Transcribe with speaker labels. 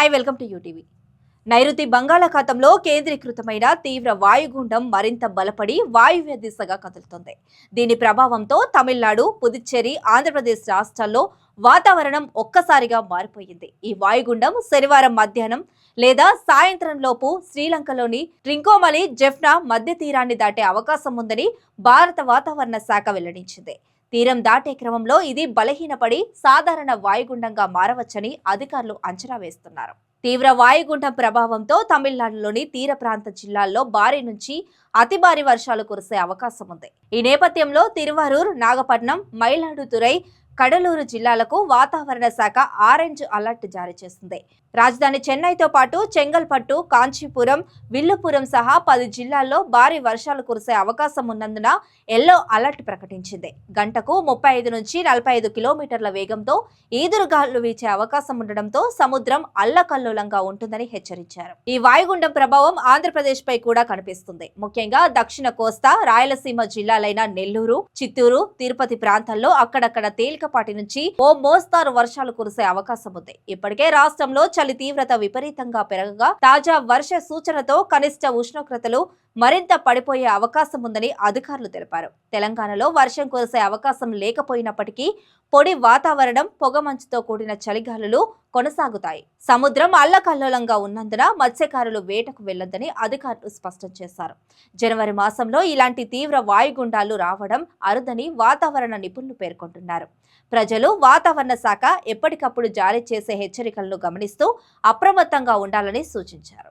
Speaker 1: Hi welcome to UTV నైరుతి బంగాళాఖాతంలో కేంద్రీకృతమైన తీవ్ర వాయుగుండం మరింత బలపడి వాయువ్య దిశగా కదులుతుంది. దీని ప్రభావంతో తమిళనాడు పుదుచ్చేరి ఆంధ్రప్రదేశ్ రాష్ట్రాల్లో వాతావరణం ఒక్కసారిగా మారిపోయింది. ఈ వాయుగుండం శనివారం మధ్యాహ్నం లేదా సాయంత్రంలోపు శ్రీలంకలోని ట్రింకోమలి జెఫ్నా మధ్య తీరాన్ని దాటే అవకాశం ఉందని భారత వాతావరణ శాఖ వెల్లడించింది. తీరం దాటే క్రమంలో ఇది బలహీనపడి సాధారణ వాయుగుండంగా మారవచ్చని అధికారులు అంచనా వేస్తున్నారు. తీవ్ర వాయుగుండం ప్రభావంతో తమిళనాడులోని తీర ప్రాంత జిల్లాల్లో భారీ నుంచి అతి భారీ వర్షాలు కురిసే అవకాశం ఉంది ఈ నేపథ్యంలో తిరువారూర్ నాగపట్నం మైలాడుతురై కడలూరు జిల్లాలకు వాతావరణ శాఖ ఆరెంజ్ అలర్ట్ జారీ చేసింది. రాజధాని చెన్నైతో పాటు చెంగల్పట్టు కాంచీపురం విల్లుపురం సహా పది జిల్లాల్లో భారీ వర్షాలు కురిసే అవకాశం ఉన్నందున ఎల్లో అలర్ట్ ప్రకటించింది. గంటకు ముప్పై ఐదు నుంచి నలభై ఐదు కిలోమీటర్ల వేగంతో ఈదురుగాలు వీచే అవకాశం ఉండడంతో సముద్రం అల్లకల్లోలంగా ఉంటుందని హెచ్చరించారు. ఈ వాయుగుండం ప్రభావం ఆంధ్రప్రదేశ్ పై కూడా కనిపిస్తుంది. ముఖ్యంగా దక్షిణ కోస్తా రాయలసీమ జిల్లాలైన నెల్లూరు చిత్తూరు తిరుపతి ప్రాంతాల్లో అక్కడక్కడ తేలికపాటి నుంచి ఓ మోస్తారు వర్షాలు కురిసే అవకాశం ఉంది. ఇప్పటికే రాష్ట్రంలో చలి తీవ్రత విపరీతంగా పెరగగా తాజా వర్ష సూచనతో కనిష్ట ఉష్ణోగ్రతలు మరింత పడిపోయే అవకాశం ఉందని అధికారులు తెలిపారు. తెలంగాణలో వర్షం కురిసే అవకాశం లేకపోయినప్పటికీ పొడి వాతావరణం పొగమంచుతో కూడిన చలిగాలులు కొనసాగుతాయి. సముద్రం అల్లకల్లోలంగా ఉన్నందున మత్స్యకారులు వేటకు వెళ్ళొద్దని అధికారులు స్పష్టం చేశారు. జనవరి మాసంలో ఇలాంటి తీవ్ర వాయుగుండాలు రావడం అరుదని వాతావరణ నిపుణులు పేర్కొంటున్నారు. ప్రజలు వాతావరణ శాఖ ఎప్పటికప్పుడు జారీ చేసే హెచ్చరికలను గమనిస్తూ అప్రమత్తంగా ఉండాలని సూచించారు.